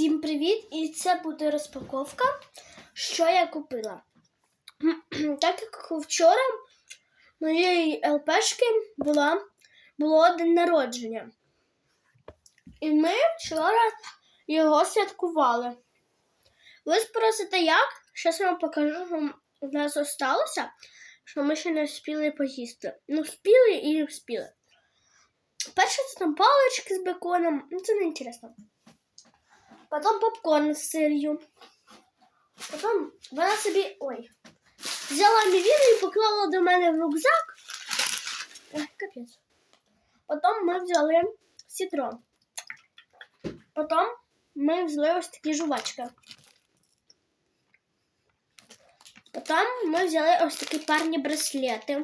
Всім привіт! І це буде розпаковка, що я купила. Так як вчора моєї ЛПшки була, було день народження. І ми вчора його святкували. Ви спросите, як? Зараз я вам покажу, що у нас осталося, що ми ще не встигли поїсти. Ну, встигли і встигли. Перше це там палички з беконом, ну це не інтересно. Потом попкорн з сир'ю. Потім вона собі. Ой. Взяла мівіну і поклала до мене в рюкзак. Ой, капець. Потім ми взяли сітро. Потім ми взяли ось такі жувачки. Потім ми взяли ось такі парні браслети.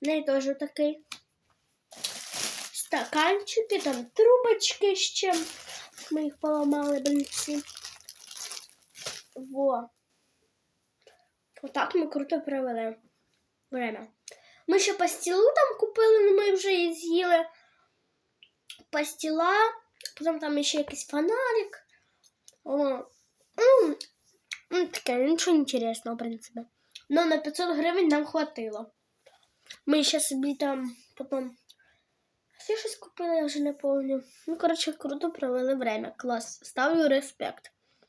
В неї теж такий. Стаканчики, там трубочки ще. Ми їх поламали, блінці. Во. Отак ми круто провели время. Ми ще пастілу там купили, але ми вже її з'їли. Пастіла, потім там ще якийсь фонарик. О, м, таке, нічого інтересного, в принципі. Ну, на 500 гривень нам хватило. Ми ще собі там потім я щось купила, я вже не пам'ятаю. Ну, коротше, круто провели время. Клас. Ставлю респект.